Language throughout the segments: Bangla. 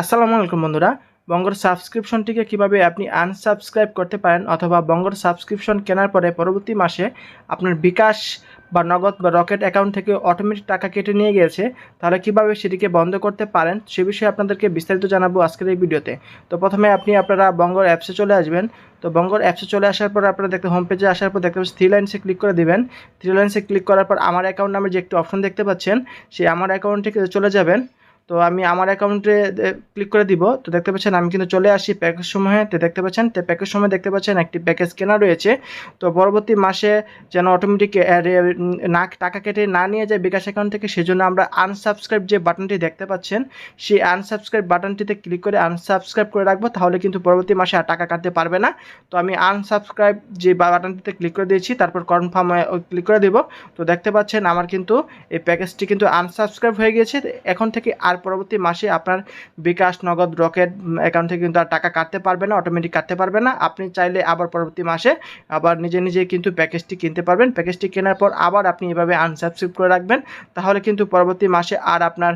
আসসালামু আলাইকুম বন্ধুরা, বঙ্গর সাবস্ক্রিপশনটিকে কীভাবে আপনি আনসাবস্ক্রাইব করতে পারেন অথবা বঙ্গর সাবস্ক্রিপশন কেনার পরে পরবর্তী মাসে আপনার বিকাশ বা নগদ বা রকেট অ্যাকাউন্ট থেকে অটোমেটিক টাকা কেটে নিয়ে গিয়েছে তাহলে কীভাবে সেটিকে বন্ধ করতে পারেন সে বিষয়ে আপনাদেরকে বিস্তারিত জানাব আজকের এই ভিডিওতে। তো প্রথমে আপনি আপনারা বঙ্গর অ্যাপসে চলে আসবেন। তো বঙ্গর অ্যাপসে চলে আসার পর আপনারা দেখতে হোম পেজে আসার পর দেখতে পাচ্ছেন থ্রি লাইনসে ক্লিক করে দিবেন। থ্রি লাইনসে ক্লিক করার পর আমার অ্যাকাউন্ট নামে যে একটি অপশন দেখতে পাচ্ছেন, সেই আমার অ্যাকাউন্টে চলে যাবেন। তো আমি আমার অ্যাকাউন্টে ক্লিক করে দিব। তো দেখতে পাচ্ছেন, আমি কিন্তু চলে আসি প্যাকেজ সমূহে তো দেখতে পাচ্ছেন, তো প্যাকেজ সময় দেখতে পাচ্ছেন, একটি প্যাকেজ কেনা রয়েছে। তো পরবর্তী মাসে যেন অটোমেটিক না, টাকা কেটে না নিয়ে যায় বিকাশ অ্যাকাউন্ট থেকে, সেজন্য আমরা আনসাবস্ক্রাইব যে বাটনটি দেখতে পাচ্ছেন, সেই আনসাবস্ক্রাইব বাটনটিতে ক্লিক করে আনসাবস্ক্রাইব করে রাখব। তাহলে কিন্তু পরবর্তী মাসে আর টাকা কাটতে পারবে না। তো আমি আনসাবস্ক্রাইব যে বাটনটিতে ক্লিক করে দিয়েছি, তারপর কনফার্ম ক্লিক করে দেব। তো দেখতে পাচ্ছেন, আমার কিন্তু এই প্যাকেজটি কিন্তু আনসাবস্ক্রাইব হয়ে গিয়েছে। এখন থেকে আর পরবর্তী মাসে আপনার বিকাশ নগদ রকেট অ্যাকাউন্ট থেকে কিন্তু আর টাকা কাটতে পারবে না অটোমেটিক কাটতে পারবে না। আপনি চাইলে আবার পরবর্তী মাসে আবার নিজে নিজে কিন্তু প্যাকেজটি কিনতে পারবেন। প্যাকেজটি কেনার পর আবার আপনি এভাবে আনসাবস্ক্রাইব করে রাখবেন। তাহলে কিন্তু পরবর্তী মাসে আর আপনার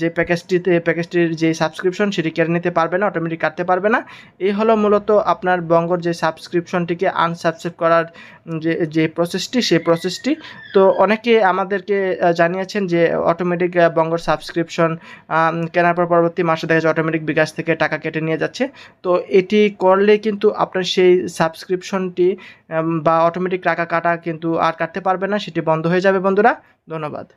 যে প্যাকেজটিতে প্যাকেজটির যে সাবস্ক্রিপশন সেটি কেড়ে নিতে পারবে না অটোমেটিক কাটতে পারবে না। এই হলো মূলত আপনার বঙ্গর যে সাবস্ক্রিপশনটিকে আনসাবস্ক্রাইব করার যে যে প্রসেসটি সেই প্রসেসটি তো অনেকে আমাদেরকে জানিয়েছেন যে অটোমেটিক বঙ্গর সাবস্ক্রিপশন কেনার পর পরবর্তী মাসে দেখা যাচ্ছে অটোমেটিক বিকাশ থেকে টাকা কেটে নিয়ে যাচ্ছে। তো এটি করলে কিন্তু আপনার সেই সাবস্ক্রিপশনটি বা অটোমেটিক টাকা কাটা কিন্তু আর কাটতে পারবে না, সেটি বন্ধ হয়ে যাবে বন্ধুরা। ধন্যবাদ।